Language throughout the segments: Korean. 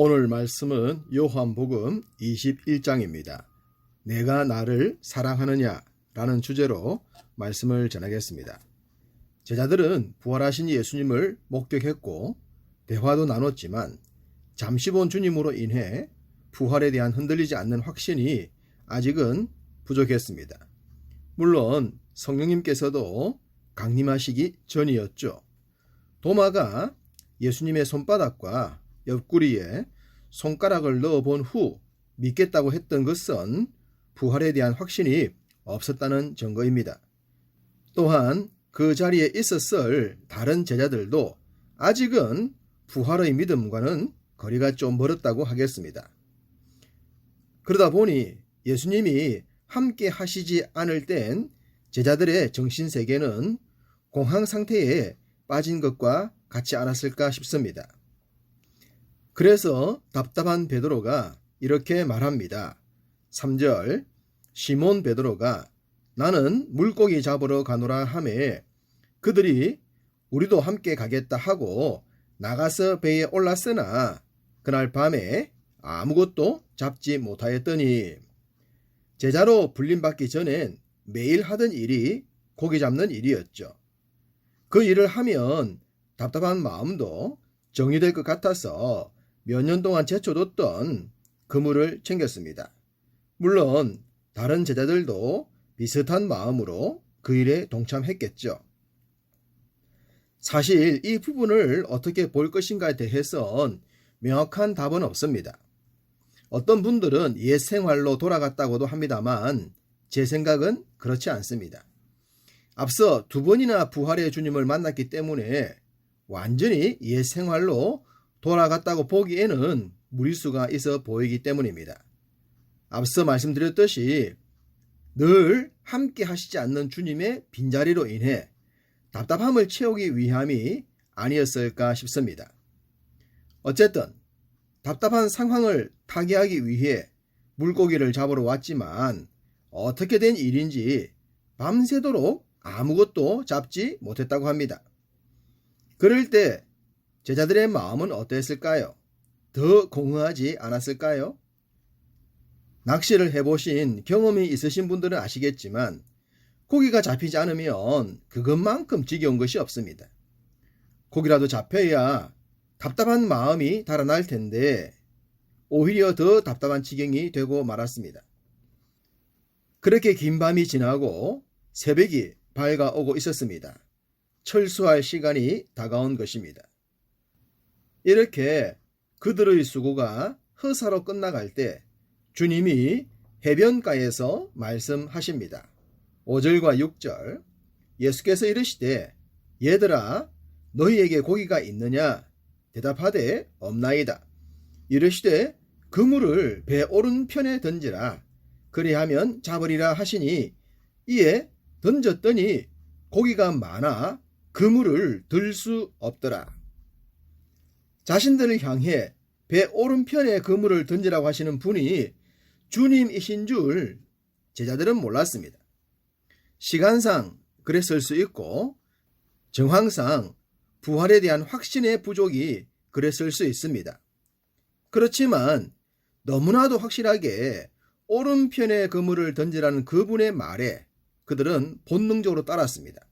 오늘 말씀은 요한복음 21장입니다. 내가 나를 사랑하느냐 라는 주제로 말씀을 전하겠습니다. 제자들은 부활하신 예수님을 목격했고 대화도 나눴지만 잠시 본 주님으로 인해 부활에 대한 흔들리지 않는 확신이 아직은 부족했습니다. 물론 성령님께서도 강림하시기 전이었죠. 도마가 예수님의 손바닥과 옆구리에 손가락을 넣어본 후 믿겠다고 했던 것은 부활에 대한 확신이 없었다는 증거입니다. 또한 그 자리에 있었을 다른 제자들도 아직은 부활의 믿음과는 거리가 좀 멀었다고 하겠습니다. 그러다 보니 예수님이 함께 하시지 않을 땐 제자들의 정신세계는 공황 상태에 빠진 것과 같지 않았을까 싶습니다. 그래서 답답한 베드로가 이렇게 말합니다. 3절 시몬 베드로가 나는 물고기 잡으러 가노라 하매 그들이 우리도 함께 가겠다 하고 나가서 배에 올랐으나 그날 밤에 아무것도 잡지 못하였더니 제자로 불림받기 전엔 매일 하던 일이 고기 잡는 일이었죠. 그 일을 하면 답답한 마음도 정리될 것 같아서 몇 년 동안 제쳐뒀던 그물을 챙겼습니다. 물론 다른 제자들도 비슷한 마음으로 그 일에 동참했겠죠. 사실 이 부분을 어떻게 볼 것인가에 대해선 명확한 답은 없습니다. 어떤 분들은 옛 생활로 돌아갔다고도 합니다만 제 생각은 그렇지 않습니다. 앞서 두 번이나 부활의 주님을 만났기 때문에 완전히 옛 생활로 돌아갔다고 보기에는 무리수가 있어 보이기 때문입니다. 앞서 말씀드렸듯이 늘 함께 하시지 않는 주님의 빈자리로 인해 답답함을 채우기 위함이 아니었을까 싶습니다. 어쨌든 답답한 상황을 타개하기 위해 물고기를 잡으러 왔지만 어떻게 된 일인지 밤새도록 아무것도 잡지 못했다고 합니다. 그럴 때 제자들의 마음은 어땠을까요? 더 공허하지 않았을까요? 낚시를 해보신 경험이 있으신 분들은 아시겠지만 고기가 잡히지 않으면 그것만큼 지겨운 것이 없습니다. 고기라도 잡혀야 답답한 마음이 달아날 텐데 오히려 더 답답한 지경이 되고 말았습니다. 그렇게 긴 밤이 지나고 새벽이 밝아오고 있었습니다. 철수할 시간이 다가온 것입니다. 이렇게 그들의 수고가 허사로 끝나갈 때 주님이 해변가에서 말씀하십니다. 5절과 6절 예수께서 이르시되 얘들아 너희에게 고기가 있느냐 대답하되 없나이다. 이르시되 그물을 배 오른편에 던지라 그리하면 잡으리라 하시니 이에 던졌더니 고기가 많아 그물을 들 수 없더라. 자신들을 향해 배 오른편에 그물을 던지라고 하시는 분이 주님이신 줄 제자들은 몰랐습니다. 시간상 그랬을 수 있고 정황상 부활에 대한 확신의 부족이 그랬을 수 있습니다. 그렇지만 너무나도 확실하게 오른편에 그물을 던지라는 그분의 말에 그들은 본능적으로 따랐습니다.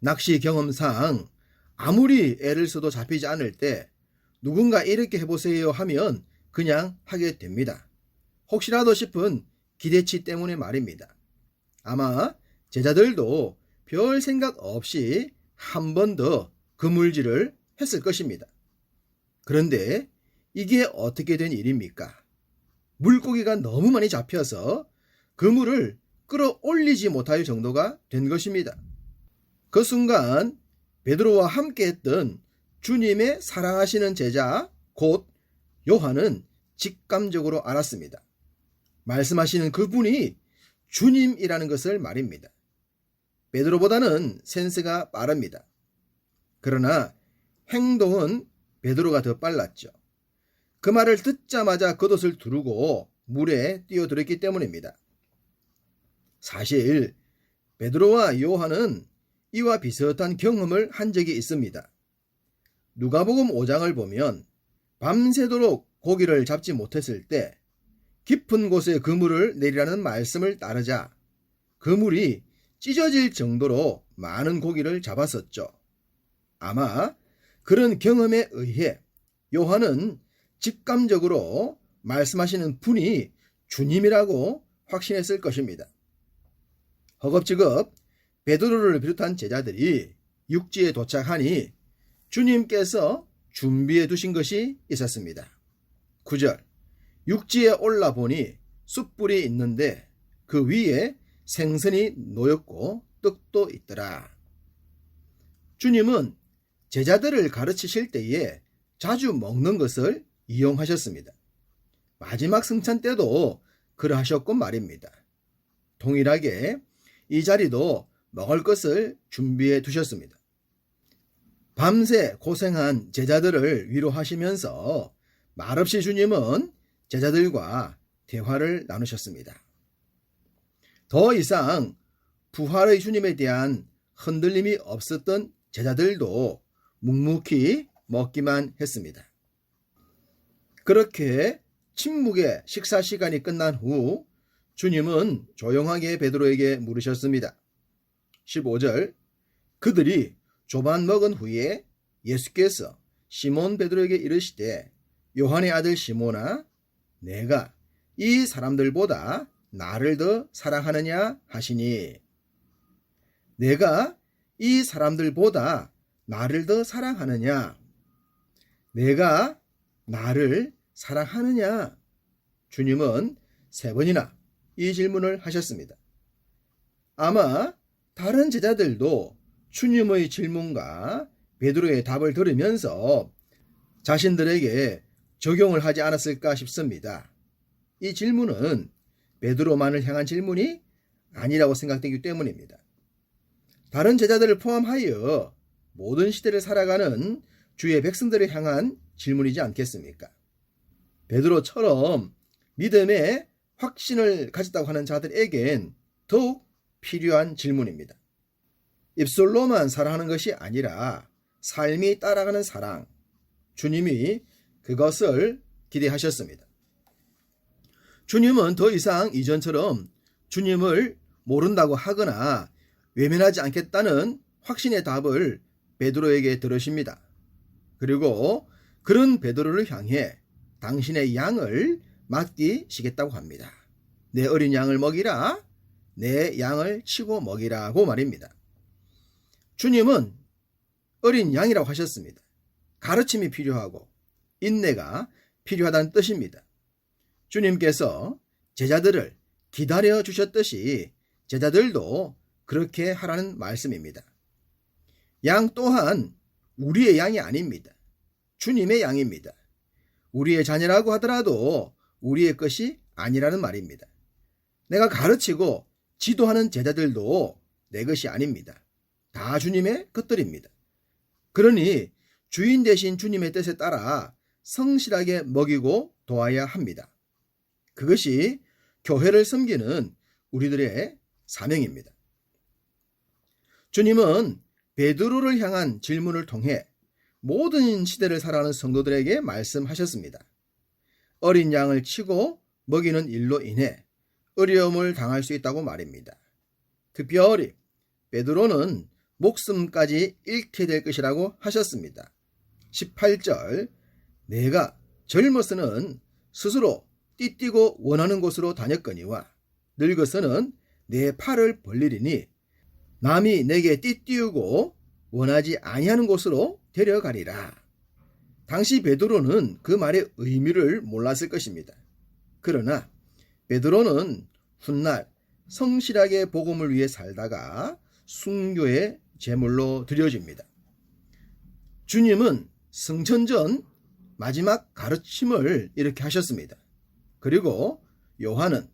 낚시 경험상 아무리 애를 써도 잡히지 않을 때 누군가 이렇게 해보세요 하면 그냥 하게 됩니다. 혹시라도 싶은 기대치 때문에 말입니다. 아마 제자들도 별 생각 없이 한 번 더 그물질을 했을 것입니다. 그런데 이게 어떻게 된 일입니까? 물고기가 너무 많이 잡혀서 그물을 끌어올리지 못할 정도가 된 것입니다. 그 순간 베드로와 함께 했던 주님의 사랑하시는 제자 곧 요한은 직감적으로 알았습니다. 말씀하시는 그분이 주님이라는 것을 말입니다. 베드로보다는 센스가 빠릅니다. 그러나 행동은 베드로가 더 빨랐죠. 그 말을 듣자마자 겉옷을 두르고 물에 뛰어들었기 때문입니다. 사실 베드로와 요한은 이와 비슷한 경험을 한 적이 있습니다. 누가복음 5장을 보면 밤새도록 고기를 잡지 못했을 때 깊은 곳에 그물을 내리라는 말씀을 따르자 그물이 찢어질 정도로 많은 고기를 잡았었죠. 아마 그런 경험에 의해 요한은 직감적으로 말씀하시는 분이 주님이라고 확신했을 것입니다. 허겁지겁 베드로를 비롯한 제자들이 육지에 도착하니 주님께서 준비해 두신 것이 있었습니다. 9절 육지에 올라 보니 숯불이 있는데 그 위에 생선이 놓였고 떡도 있더라. 주님은 제자들을 가르치실 때에 자주 먹는 것을 이용하셨습니다. 마지막 승천 때도 그러하셨고 말입니다. 동일하게 이 자리도 먹을 것을 준비해 두셨습니다. 밤새 고생한 제자들을 위로하시면서 말없이 주님은 제자들과 대화를 나누셨습니다. 더 이상 부활의 주님에 대한 흔들림이 없었던 제자들도 묵묵히 먹기만 했습니다. 그렇게 침묵의 식사 시간이 끝난 후 주님은 조용하게 베드로에게 물으셨습니다. 15절 그들이 조반 먹은 후에 예수께서 시몬 베드로에게 이르시되 요한의 아들 시몬아 내가 이 사람들보다 나를 더 사랑하느냐 하시니? 내가 이 사람들보다 나를 더 사랑하느냐? 내가 나를 사랑하느냐? 주님은 세 번이나 이 질문을 하셨습니다. 아마 다른 제자들도 주님의 질문과 베드로의 답을 들으면서 자신들에게 적용을 하지 않았을까 싶습니다. 이 질문은 베드로만을 향한 질문이 아니라고 생각되기 때문입니다. 다른 제자들을 포함하여 모든 시대를 살아가는 주의 백성들을 향한 질문이지 않겠습니까? 베드로처럼 믿음의 확신을 가졌다고 하는 자들에겐 더욱 필요한 질문입니다. 입술로만 사랑하는 것이 아니라 삶이 따라가는 사랑, 주님이 그것을 기대하셨습니다. 주님은 더 이상 이전처럼 주님을 모른다고 하거나 외면하지 않겠다는 확신의 답을 베드로에게 들으십니다. 그리고 그런 베드로를 향해 당신의 양을 맡기시겠다고 합니다. 내 어린 양을 먹이라, 내 양을 치고 먹이라고 말입니다. 주님은 어린 양이라고 하셨습니다. 가르침이 필요하고 인내가 필요하다는 뜻입니다. 주님께서 제자들을 기다려 주셨듯이 제자들도 그렇게 하라는 말씀입니다. 양 또한 우리의 양이 아닙니다. 주님의 양입니다. 우리의 자녀라고 하더라도 우리의 것이 아니라는 말입니다. 내가 가르치고 지도하는 제자들도 내 것이 아닙니다. 다 주님의 것들입니다. 그러니 주인 대신 주님의 뜻에 따라 성실하게 먹이고 도와야 합니다. 그것이 교회를 섬기는 우리들의 사명입니다. 주님은 베드로를 향한 질문을 통해 모든 시대를 살아가는 성도들에게 말씀하셨습니다. 어린 양을 치고 먹이는 일로 인해 어려움을 당할 수 있다고 말입니다. 특별히 베드로는 목숨까지 잃게 될 것이라고 하셨습니다. 18절 내가 젊어서는 스스로 띠뛰고 원하는 곳으로 다녔거니와 늙어서는 내 팔을 벌리리니 남이 내게 띠띠우고 원하지 아니하는 곳으로 데려가리라. 당시 베드로는 그 말의 의미를 몰랐을 것입니다. 그러나 베드로는 훗날 성실하게 복음을 위해 살다가 순교의 제물로 드려집니다. 주님은 승천 전 마지막 가르침을 이렇게 하셨습니다. 그리고 요한은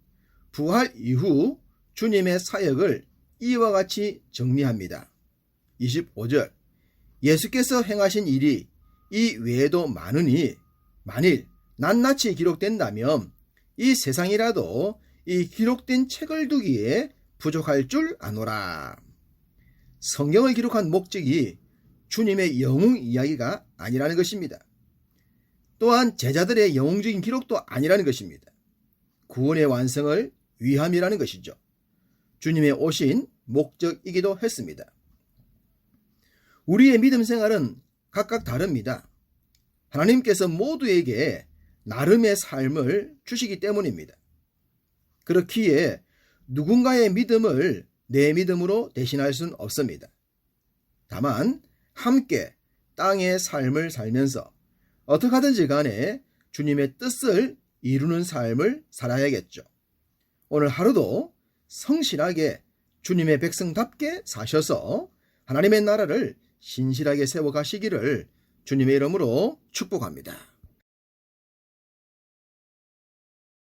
부활 이후 주님의 사역을 이와 같이 정리합니다. 25절 예수께서 행하신 일이 이 외에도 많으니 만일 낱낱이 기록된다면 이 세상이라도 이 기록된 책을 두기에 부족할 줄 아노라. 성경을 기록한 목적이 주님의 영웅 이야기가 아니라는 것입니다. 또한 제자들의 영웅적인 기록도 아니라는 것입니다. 구원의 완성을 위함이라는 것이죠. 주님의 오신 목적이기도 했습니다. 우리의 믿음 생활은 각각 다릅니다. 하나님께서 모두에게 나름의 삶을 주시기 때문입니다. 그렇기에 누군가의 믿음을 내 믿음으로 대신할 수는 없습니다. 다만 함께 땅의 삶을 살면서 어떻게 하든지 간에 주님의 뜻을 이루는 삶을 살아야겠죠. 오늘 하루도 성실하게 주님의 백성답게 사셔서 하나님의 나라를 신실하게 세워가시기를 주님의 이름으로 축복합니다.